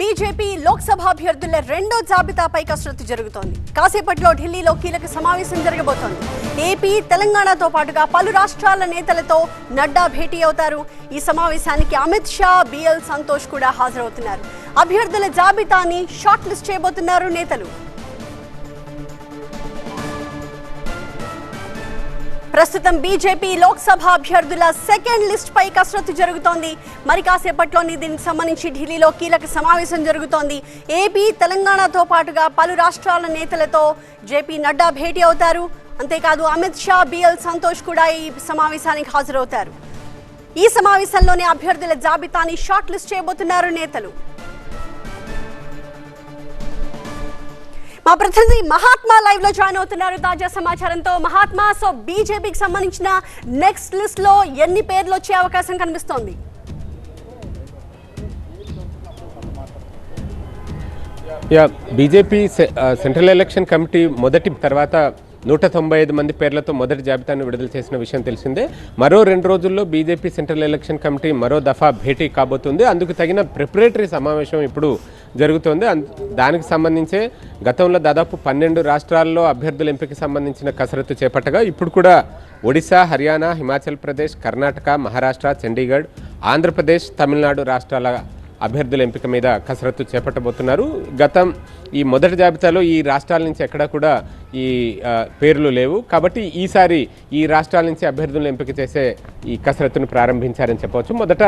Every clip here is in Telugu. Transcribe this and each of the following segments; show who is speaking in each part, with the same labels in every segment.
Speaker 1: బీజేపీ లోక్సభ అభ్యర్థుల రెండో జాబితాపై కసరత్తు జరుగుతోంది. కాసేపట్లో ఢిల్లీలో కీలక సమావేశం జరగబోతోంది. ఏపీ తెలంగాణతో పాటుగా పలు రాష్ట్రాల నేతలతో నడ్డా భేటీ అవుతారు. ఈ సమావేశానికి అమిత్ షా బిఎల్ సంతోష్ కూడా హాజరవుతున్నారు. అభ్యర్థుల జాబితాని షార్ట్ లిస్ట్ చేయబోతున్నారు నేతలు. ప్రస్తుతం బీజేపీ లోక్సభ అభ్యర్థుల సెకండ్ లిస్ట్ పై కసరత్తు జరుగుతోంది. మరి కాసేపట్లోని దీనికి సంబంధించి ఢిల్లీలో కీలక సమావేశం జరుగుతోంది. ఏపీ తెలంగాణతో పాటుగా పలు రాష్ట్రాల నేతలతో జేపీ నడ్డా భేటీ అవుతారు. అంతేకాదు అమిత్ షా బిఎల్ సంతోష్ కూడా ఈ సమావేశానికి హాజరవుతారు. ఈ సమావేశంలోనే అభ్యర్థుల జాబితాని షార్ట్ లిస్ట్ చేయబోతున్నారు నేతలు. మా ప్రతినిధి మహాత్మా లైవ్లో జాయిన్ అవుతున్నారు. తాజా సమాచారంతో మహాత్మా సో బీజేపీకి సంబంధించిన నెక్స్ట్ లిస్ట్లో ఎన్ని పేర్లు వచ్చే అవకాశం కనిపిస్తోంది?
Speaker 2: యా బీజేపీ సె- సెంట్రల్ ఎలక్షన్ కమిటీ మొదటి తర్వాత నూట తొంభై ఐదు మంది పేర్లతో మొదటి జాబితాను విడుదల చేసిన విషయం తెలిసిందే. మరో రెండు రోజుల్లో బీజేపీ సెంట్రల్ ఎలక్షన్ కమిటీ మరో దఫా భేటీ కాబోతుంది. అందుకు తగిన ప్రిపరేటరీ సమావేశం ఇప్పుడు జరుగుతోంది. దానికి సంబంధించే గతంలో దాదాపు పన్నెండు రాష్ట్రాల్లో అభ్యర్థుల ఎంపిక సంబంధించిన కసరత్తు చేపట్టగా ఇప్పుడు కూడా ఒడిశా హర్యానా హిమాచల్ ప్రదేశ్ కర్ణాటక మహారాష్ట్ర చండీగఢ్ ఆంధ్రప్రదేశ్ తమిళనాడు రాష్ట్రాల అభ్యర్థుల ఎంపిక మీద కసరత్తు చేపట్టబోతున్నారు. గతం ఈ మొదటి జాబితాలో ఈ రాష్ట్రాల నుంచి ఎక్కడా కూడా ఈ పేర్లు లేవు. కాబట్టి ఈసారి ఈ రాష్ట్రాల నుంచి అభ్యర్థులను ఎంపిక చేసే ఈ కసరత్తును ప్రారంభించారని చెప్పవచ్చు. మొదట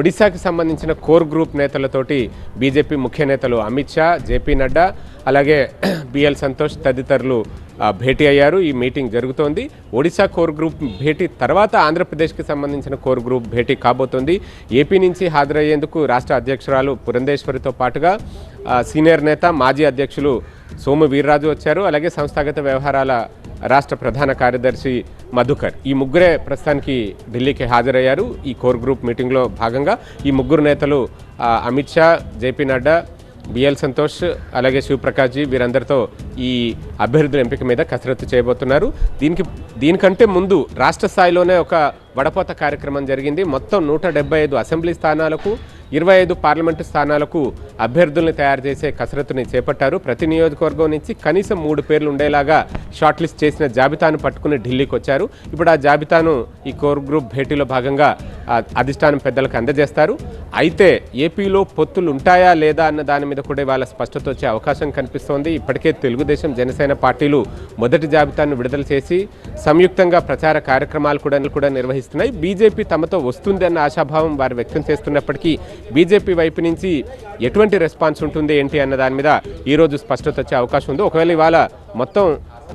Speaker 2: ఒడిశాకి సంబంధించిన కోర్ గ్రూప్ నేతలతోటి బీజేపీ ముఖ్య నేతలు అమిత్ షా జేపీ నడ్డా అలాగే బిఎల్ సంతోష్ తదితరులు భేటీ అయ్యారు. ఈ మీటింగ్ జరుగుతోంది. ఒడిశా కోర్ గ్రూప్ భేటీ తర్వాత ఆంధ్రప్రదేశ్కి సంబంధించిన కోర్ గ్రూప్ భేటీ కాబోతోంది. ఏపీ నుంచి హాజరయ్యేందుకు రాష్ట్ర అధ్యక్షురాలు పురంధేశ్వరితో పాటుగా సీనియర్ నేత మాజీ అధ్యక్షులు సోము వీర్రాజు వచ్చారు. అలాగే సంస్థాగత వ్యవహారాల రాష్ట్ర ప్రధాన కార్యదర్శి మధుకర్. ఈ ముగ్గురే ప్రస్తుతానికి ఢిల్లీకి హాజరయ్యారు. ఈ కోర్ గ్రూప్ మీటింగ్లో భాగంగా ఈ ముగ్గురు నేతలు అమిత్ షా జేపీ నడ్డా బిఎల్ సంతోష్ అలాగే శివప్రకాష్ జీ వీరందరితో ఈ అభ్యర్థుల ఎంపిక మీద కసరత్తు చేయబోతున్నారు. దీనికి దీనికంటే ముందు రాష్ట్ర స్థాయిలోనే ఒక వడపోత కార్యక్రమం జరిగింది. మొత్తం నూట ఐదు అసెంబ్లీ స్థానాలకు ఇరవై ఐదు పార్లమెంటు స్థానాలకు అభ్యర్థుల్ని తయారు చేసే కసరత్తుని చేపట్టారు. ప్రతి నియోజకవర్గం నుంచి కనీసం మూడు పేర్లు ఉండేలాగా షార్ట్ లిస్ట్ చేసిన జాబితాను పట్టుకుని ఢిల్లీకి వచ్చారు ఇప్పుడు ఆ జాబితాను ఈ కోర్ గ్రూప్ భేటీలో భాగంగా అధిష్టానం పెద్దలకు అందజేస్తారు. అయితే ఏపీలో పొత్తులు ఉంటాయా లేదా అన్న దాని మీద కూడా ఇవాళ స్పష్టత వచ్చే అవకాశం కనిపిస్తోంది. ఇప్పటికే తెలుగుదేశం జనసేన పార్టీలు మొదటి జాబితాను విడుదల చేసి సంయుక్తంగా ప్రచార కార్యక్రమాలు కూడా కూడా నిర్వహిస్తున్నాయి. బీజేపీ తమతో వస్తుంది అన్న ఆశాభావం వారు వ్యక్తం చేస్తున్నప్పటికీ బీజేపీ వైపు నుంచి ఎటువంటి రెస్పాన్స్ ఉంటుంది ఏంటి అన్న దాని మీద ఈరోజు స్పష్టత వచ్చే అవకాశం ఉంది. ఒకవేళ ఇవాళ మొత్తం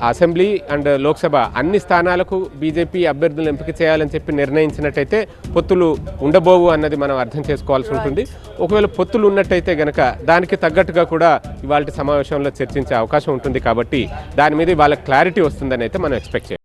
Speaker 2: అసెంబ్లీ అండ్ లోక్సభ అన్ని స్థానాలకు బీజేపీ అభ్యర్థులను ఎంపిక చేయాలని చెప్పి నిర్ణయించినట్టయితే పొత్తులు ఉండబోవు అన్నది మనం అర్థం చేసుకోవాల్సి ఉంటుంది. ఒకవేళ పొత్తులు ఉన్నట్టయితే గనక దానికి తగ్గట్టుగా కూడా ఇవాళ సమావేశంలో చర్చించే అవకాశం ఉంటుంది కాబట్టి దాని మీద ఇవాళ క్లారిటీ వస్తుందని అయితే మనం ఎక్స్పెక్ట్ చేయాలి